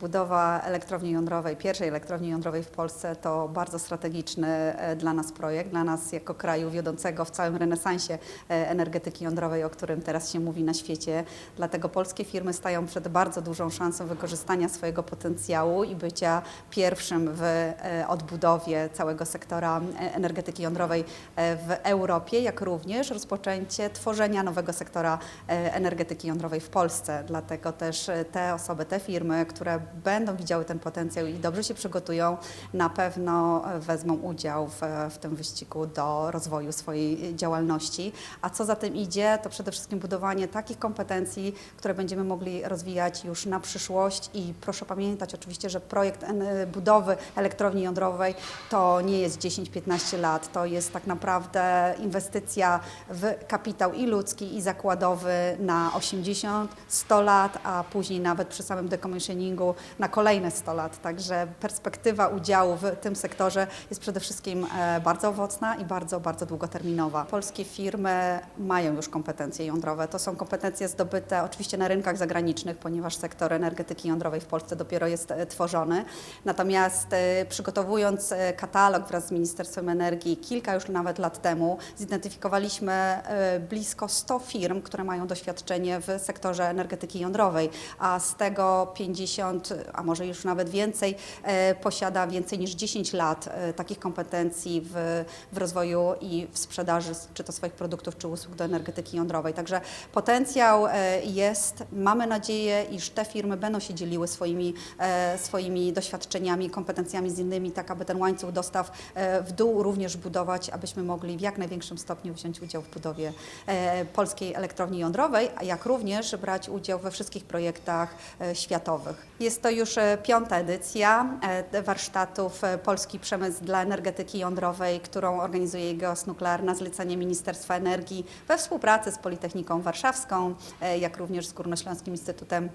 Budowa elektrowni jądrowej, pierwszej elektrowni jądrowej w Polsce to bardzo strategiczny e, dla nas projekt, dla nas jako kraju wiodącego w całym renesansie e, energetyki jądrowej, o którym teraz się mówi na świecie. Dlatego polskie firmy stają przed bardzo dużą szansą wykorzystania swojego potencjału i bycia pierwszym w e, odbudowie całego sektora energetyki jądrowej w Europie, jak również rozpoczęcie tworzenia nowego sektora energetyki jądrowej w Polsce. Dlatego też te osoby, te firmy, które będą widziały ten potencjał i dobrze się przygotują, na pewno wezmą udział w, w tym wyścigu do rozwoju swojej działalności. A co za tym idzie, to przede wszystkim budowanie takich kompetencji, które będziemy mogli rozwijać już na przyszłość i proszę pamiętać oczywiście, że projekt budowy elektrowni jądrowej to nie jest 10-15 lat, to jest tak naprawdę inwestycja w kapitał i ludzki i zakładowy na 80-100 lat, a później nawet przy samym decommissioningu na kolejne 100 lat. Także perspektywa udziału w tym sektorze jest przede wszystkim e, bardzo owocna i bardzo, bardzo długoterminowa. Polskie firmy mają już kompetencje jądrowe. To są kompetencje zdobyte oczywiście na rynkach zagranicznych, ponieważ sektor energetyki jądrowej w Polsce dopiero jest e, tworzony. Natomiast e, przygotowując katalog wraz z Ministerstwem Energii kilka już nawet lat temu, zidentyfikowaliśmy blisko 100 firm, które mają doświadczenie w sektorze energetyki jądrowej, a z tego 50, a może już nawet więcej, e, posiada więcej niż 10 lat e, takich kompetencji w, w rozwoju i w sprzedaży, czy to swoich produktów, czy usług do energetyki jądrowej. Także potencjał e, jest. Mamy nadzieję, iż te firmy będą się dzieliły swoimi, swoimi doświadczeniami, kompetencjami z innymi, tak aby ten łańcuch dostaw w dół również budować, abyśmy mogli w jak największym stopniu wziąć udział w budowie polskiej elektrowni jądrowej, a jak również brać udział we wszystkich projektach światowych. Jest to już e, piąta edycja e, warsztatów e, Polski Przemysł dla Energetyki Jądrowej, którą organizuje Geos Nuklear na zlecenie Ministerstwa Energii we współpracy z Politechniką Warszawską, jak również z Górnośląskim Instytutem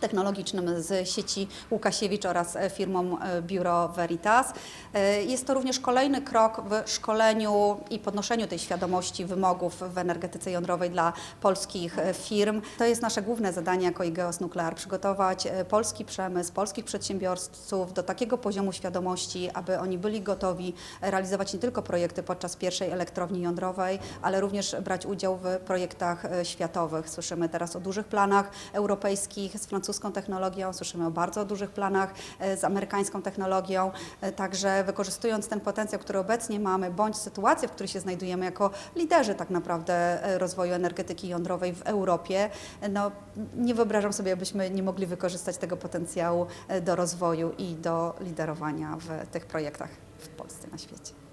technologicznym z sieci Łukasiewicz oraz e, firmą e, Biuro Veritas. E, Jest to również kolejny krok w szkoleniu i podnoszeniu tej świadomości wymogów w energetyce jądrowej dla polskich firm. To jest nasze główne zadanie jako IGEOS Nuklear, przygotować polski przemysł, polskich przedsiębiorców do takiego poziomu świadomości, aby oni byli gotowi realizować nie tylko projekty podczas pierwszej elektrowni jądrowej, ale również brać udział w projektach światowych. Słyszymy teraz o dużych planach europejskich z francuską technologią, słyszymy o bardzo dużych planach e, z amerykańską technologią. E, Także wykorzystując ten potencjał, który obecnie mamy, bądź sytuację, w której się znajdujemy jako liderzy tak naprawdę e, rozwoju energetyki jądrowej w Europie, no, nie wyobrażam sobie, abyśmy nie mogli wykorzystać tego potencjału do rozwoju i do liderowania w tych projektach w Polsce, na świecie.